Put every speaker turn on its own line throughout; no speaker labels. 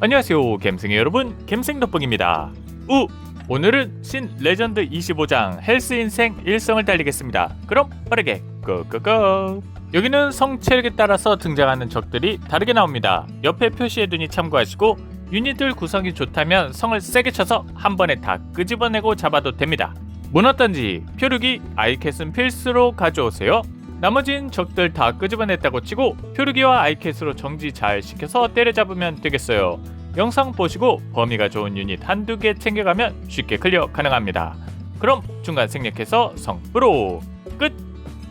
안녕하세요 갬생이 여러분. 갬생덕봉입니다. 우! 오늘은 신 레전드 25장 헬스 인생 일성을 달리겠습니다. 그럼 빠르게 고고고! 여기는 성 체력에 따라서 등장하는 적들이 다르게 나옵니다. 옆에 표시해두니 참고하시고 유닛들 구성이 좋다면 성을 세게 쳐서 한 번에 다 끄집어내고 잡아도 됩니다. 문어단지 표류기 아이캣은 필수로 가져오세요 나머진 적들 다 끄집어냈다고 치고 표류기와 아이캣으로 정지 잘 시켜서 때려잡으면 되겠어요. 영상 보시고 범위가 좋은 유닛 한두 개 챙겨가면 쉽게 클리어 가능합니다. 그럼 중간 생략해서 성부로 끝!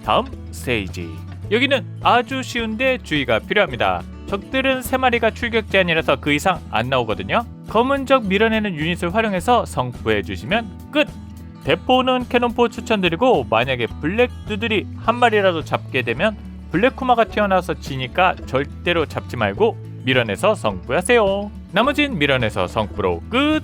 다음 스테이지 여기는 아주 쉬운데 주의가 필요합니다. 적들은 3마리가 출격 제한이라서 그 이상 안 나오거든요. 검은 적 밀어내는 유닛을 활용해서 성부해 주시면 끝! 대포는 캐논포 추천드리고 만약에 블랙 두들이 한 마리라도 잡게 되면 블랙 쿠마가 튀어나와서 지니까 절대로 잡지 말고 밀어내서 성부하세요. 나머진 밀어내서 성부로 끝.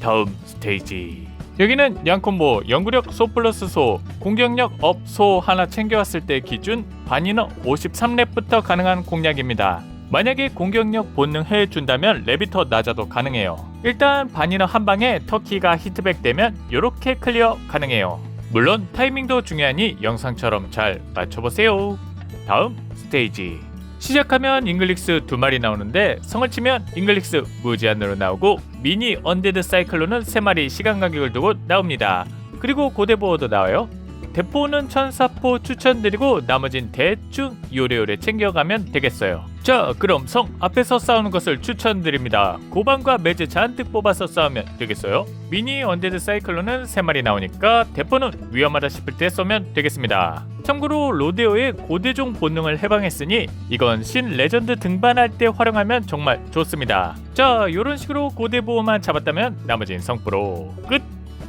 다음 스테이지. 여기는 양콤보 연구력 소 플러스 소 공격력 업 소 하나 챙겨왔을 때 기준 반인어 53렙부터 가능한 공략입니다. 만약에 공격력 본능 해준다면 더 낮아도 가능해요. 일단 반인어 한 방에 터키가 히트백 되면 이렇게 클리어 가능해요. 물론 타이밍도 중요하니 영상처럼 잘 맞춰보세요. 다음 스테이지. 시작하면 잉글릭스 두 마리 나오는데 성을 치면 잉글릭스 무제한으로 나오고 미니 언데드 사이클론은 세 마리 시간 간격을 두고 나옵니다. 그리고 고대보호도 나와요. 대포는 천사포 추천드리고 나머진 대충 요래요래 챙겨가면 되겠어요. 자 그럼 성 앞에서 싸우는 것을 추천드립니다. 고반과 매즈 잔뜩 뽑아서 싸우면 되겠어요. 미니 언데드 사이클론은 3마리 나오니까 대포는 위험하다 싶을 때 쏘면 되겠습니다. 참고로 로데오의 고대종 본능을 해방했으니 이건 신 레전드 등반할 때 활용하면 정말 좋습니다. 자 이런 식으로 고대 보호만 잡았다면 나머진 성프로 끝.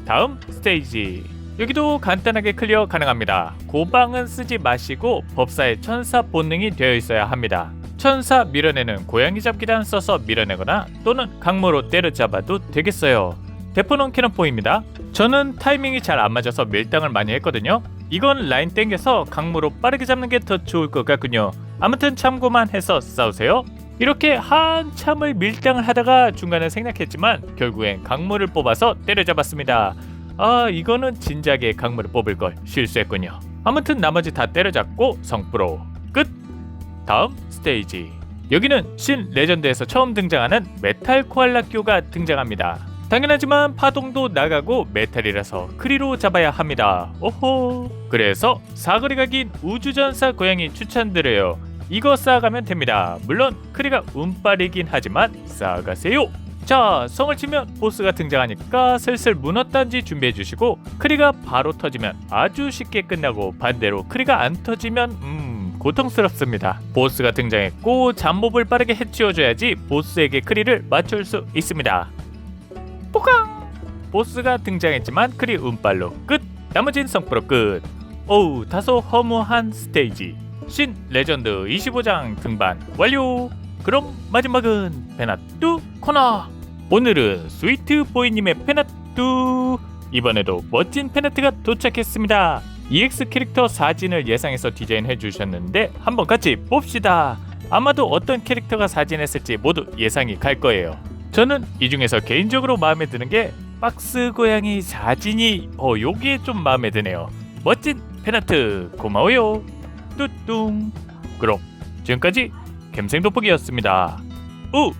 다음 스테이지. 여기도 간단하게 클리어 가능합니다. 고방은 쓰지 마시고 법사의 천사 본능이 되어 있어야 합니다. 천사 밀어내는 고양이 잡기단 써서 밀어내거나 또는 강모로 때려잡아도 되겠어요. 대포는 캐논포입니다. 저는 타이밍이 잘 안 맞아서 밀당을 많이 했거든요. 이건 라인 땡겨서 강모로 빠르게 잡는 게 더 좋을 것 같군요. 아무튼 참고만 해서 싸우세요. 이렇게 한참을 밀당을 하다가 중간에 생략했지만 결국엔 강모를 뽑아서 때려잡았습니다. 아 이거는 진작에 강물을 뽑을 걸 실수했군요. 아무튼 나머지 다 때려잡고 성프로 끝. 다음 스테이지. 여기는 신 레전드에서 처음 등장하는 메탈 코알라교가 등장합니다. 당연하지만 파동도 나가고 메탈이라서 크리로 잡아야 합니다. 오호. 그래서 사거리가 긴 우주전사 고양이 추천드려요. 이거 쌓아가면 됩니다. 물론 크리가 운빨이긴 하지만 쌓아가세요. 자, 성을 치면 보스가 등장하니까 슬슬 문어단지 준비해 주시고 크리가 바로 터지면 아주 쉽게 끝나고 반대로 크리가 안 터지면 음 고통스럽습니다. 보스가 등장했고 잠몹을 빠르게 해치워줘야지 보스에게 크리를 맞출 수 있습니다. 뽀강! 보스가 등장했지만 크리 운빨로 끝! 나머진 성프로 끝! 어우 다소 허무한 스테이지 신 레전드 25장 등반 완료! 그럼 마지막은 페나뚜 코너 오늘은 스위트 보이님의 페나뚜 이번에도 멋진 페나트가 도착했습니다. EX 캐릭터 사진을 예상해서 디자인해 주셨는데 한번 같이 봅시다. 아마도 어떤 캐릭터가 사진했을지 모두 예상이 갈 거예요. 저는 이 중에서 개인적으로 마음에 드는 게 박스 고양이 사진이 어 요게 좀 마음에 드네요. 멋진 페나트 고마워요. 뚜뚱. 그럼 지금까지 갬생돋보기였습니다. 우